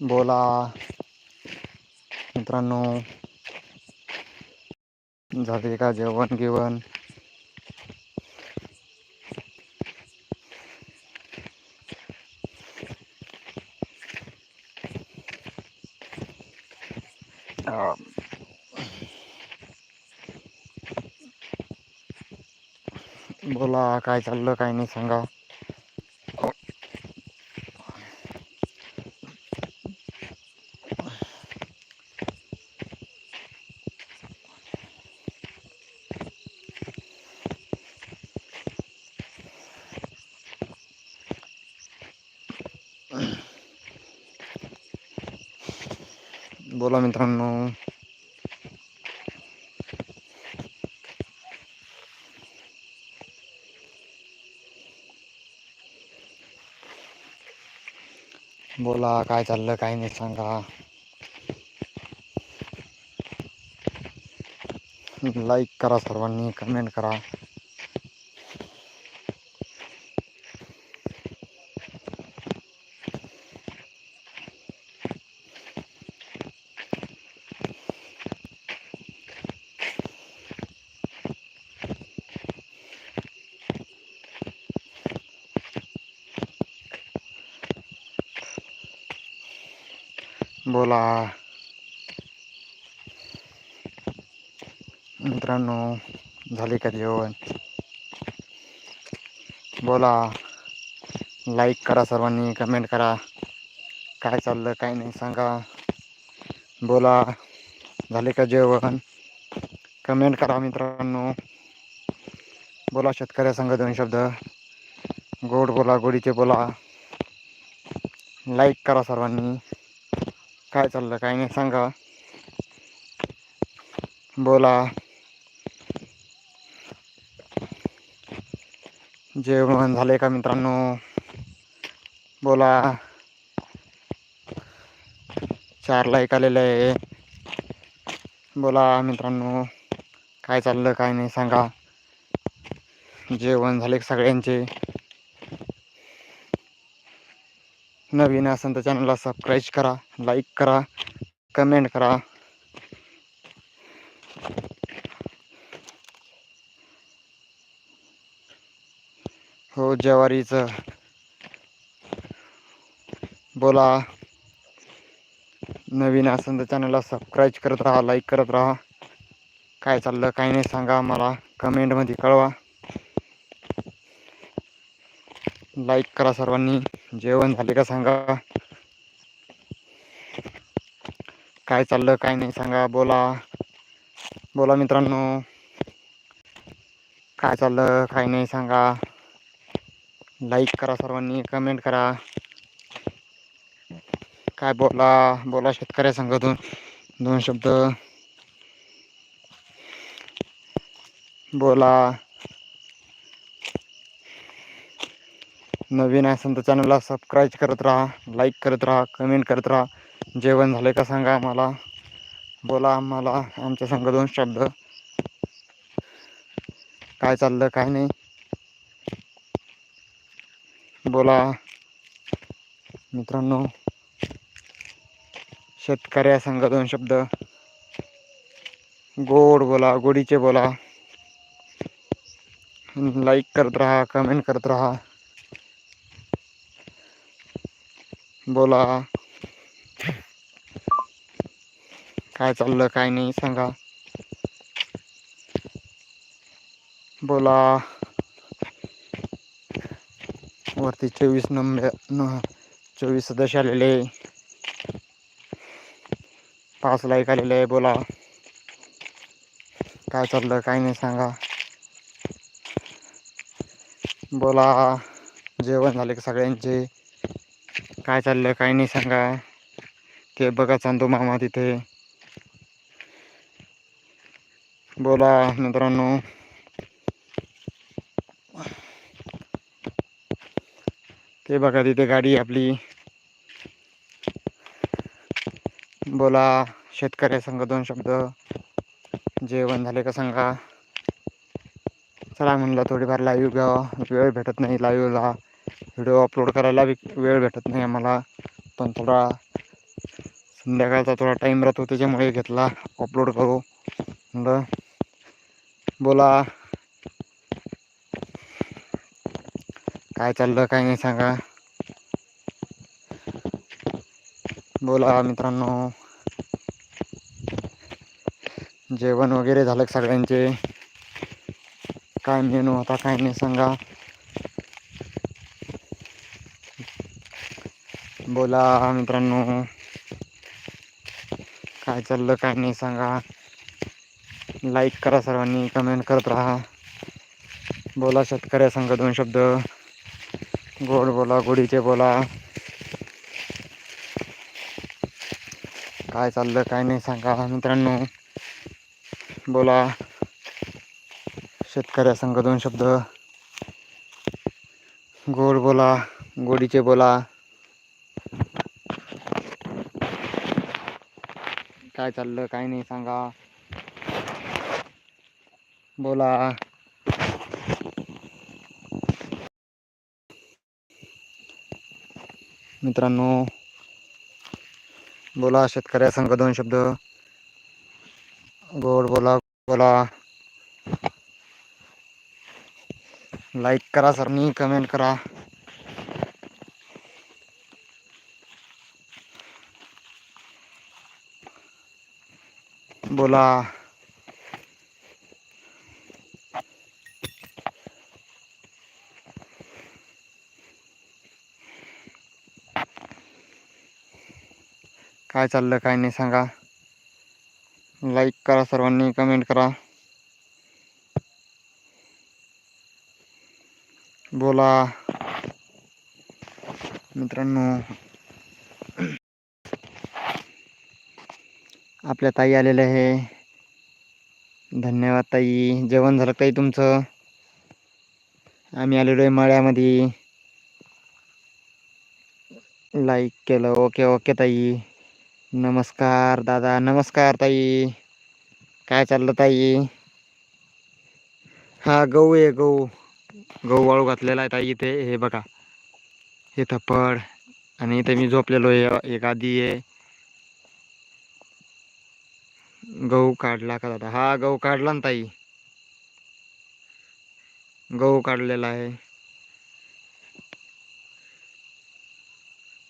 बोला. मित्रांनो झाले का जेवण गिवण? बोला काय चाललं काही नाही सांगा. बोला मित्रांनो. बोला काय चाललं काय नाही सांगा. लाईक करा सर्वांनी कमेंट करा. बोला. मित्रांनो झाले का जेवण? बोला. लाईक करा सर्वांनी कमेंट करा. काय चाललं काय नाही सांगा. बोला. झाले का जेवण? कमेंट करा मित्रांनो. बोला शेतकऱ्या संघ दोन शब्द. गोड बोला गोडीचे बोला. लाईक करा सर्वांनी. काय चाललं काय नाही सांगा. बोला. जेवण झाले का मित्रांनो? बोला. चार लाईक आलेलं आहे. बोला मित्रांनो काय चाललं काय नाही सांगा. जेवण झाले सगळ्यांचे? नवीन असेल तर चॅनलला सबस्क्राईब करा लाईक करा कमेंट करा. हो ज्वारीचं. बोला. नवीन असेल तर चॅनलला सबस्क्राईब करत राहा लाईक करत राहा. काय चाललं काय नाही सांगा मला कमेंटमध्ये कळवा. लाईक करा सर्वांनी. जेवण झाले का सांगा? काय चाललं काय नाही सांगा बोला. बोला मित्रांनो. काय चाललं काय नाही सांगा. लाईक करा सर्वांनी कमेंट करा. काय बोला बोला शेतकऱ्या सांगा दोन दोन शब्द. बोला. नवीन असेल तर चॅनलला सबस्क्राईब करत राहा लाईक करत राहा कमेंट करत राहा. जेवण झाले का सांगा आम्हाला. बोला आम्हाला आमच्या संघ दोन शब्द. काय चाललं काय नाही. बोला. मित्रांनो शेतकऱ्या संघ दोन शब्द. गोड बोला गोडीचे बोला. लाईक करत राहा कमेंट करत राहा. बोला. काय चाललं काय नाही सांगा. बोला. वरती चोवीस नंबर न चोवीस सदस्य आलेले पाच लाईक आलेले आहे बोला. काय चाललं काय नाही सांगा. बोला. जेवण झाले का सगळ्यांचे? काय चाललं काय नाही सांगा. ते बघा चांदू मामा तिथे. बोला मित्रांनो. ते बघा तिथे गाडी आपली. बोला शेतकऱ्या संघ दोन शब्द. जेवण झाले का सांगा. चला म्हणलं थोडीफार लाईव्ह घ्यावं. वेळ भेटत नाही लाईव्हला व्हिडिओ अपलोड करायला वेळ भेटत नाही आम्हाला. पण थोडा संध्याकाळचा थोडा टाईम राहतो त्याच्यामुळे घेतला. अपलोड करू. म्हणलं बोला. काय चाललं काय नाही सांगा. बोला मित्रांनो. जेवण वगैरे झालं सगळ्यांचे? काय मेनू होता काय नाही सांगा. बोला मित्रांनो. काय चाललं काय नाही सांगा. लाईक करा सर्वांनी कमेंट करत राहा. बोला शेतकऱ्या सांगा दोन शब्द. गोड बोला गोडीचे बोला. काय चाललं काय नाही सांगा मित्रांनो. बोला. शेतकऱ्या संघ दोन शब्द. गोड बोला गोडीचे बोला. काय चाललं काय नाही सांगा. बोला. मित्रांनो बोला शेतकऱ्या संघ दोन शब्द. गोड बोला बोला. लाईक करा सरनी कमेंट करा. बोला. काय चाललं काय नाही सांगा. लाईक करा सर्वांनी कमेंट करा. बोला. मित्रांनो आपल्या ताई आलेल्या आहे. धन्यवाद ताई. जेवण झालं ताई तुमचं? आम्ही आलेलो आहे मळ्यामध्ये. लाईक केलं. ओके ओके ताई. नमस्कार दादा. नमस्कार ताई. काय चाललं ताई? हा गहू आहे गहू. गहू वाळू घातलेला आहे ताई इथे. हे बघा. हे थप्पड. आणि इथे मी झोपलेलो आहे. एक आधी आहे. गहू काढला का दादा? हा गहू काढला ना ताई. गहू काढलेला आहे.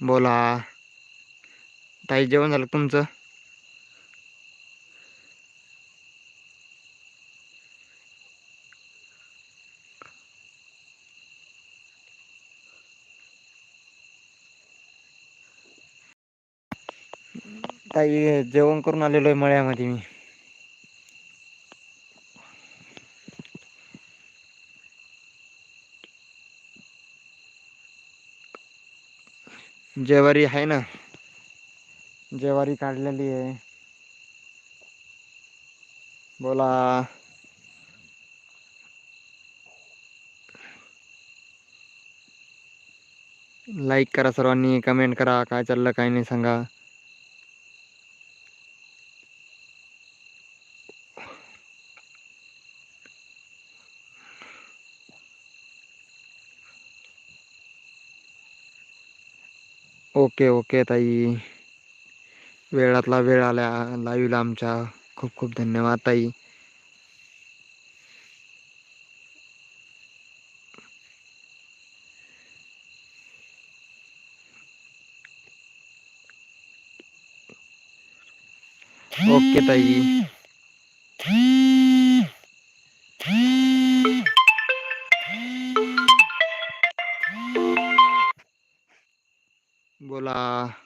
बोला. ताई जेवण झालं तुमचं? ताई जेवण करून आलेलो आहे मळ्यामध्ये मी. जेवारी आहे ना? जेवारी काढलेली आहे. बोला. लाईक करा सर्वांनी कमेंट करा काय चाललं काय नाही सांगा. ओके ओके ताई. वेळातला वेळ आल्या लाईव्हला आमच्या. खूप खूप धन्यवाद ताई. ओके ताई. बोला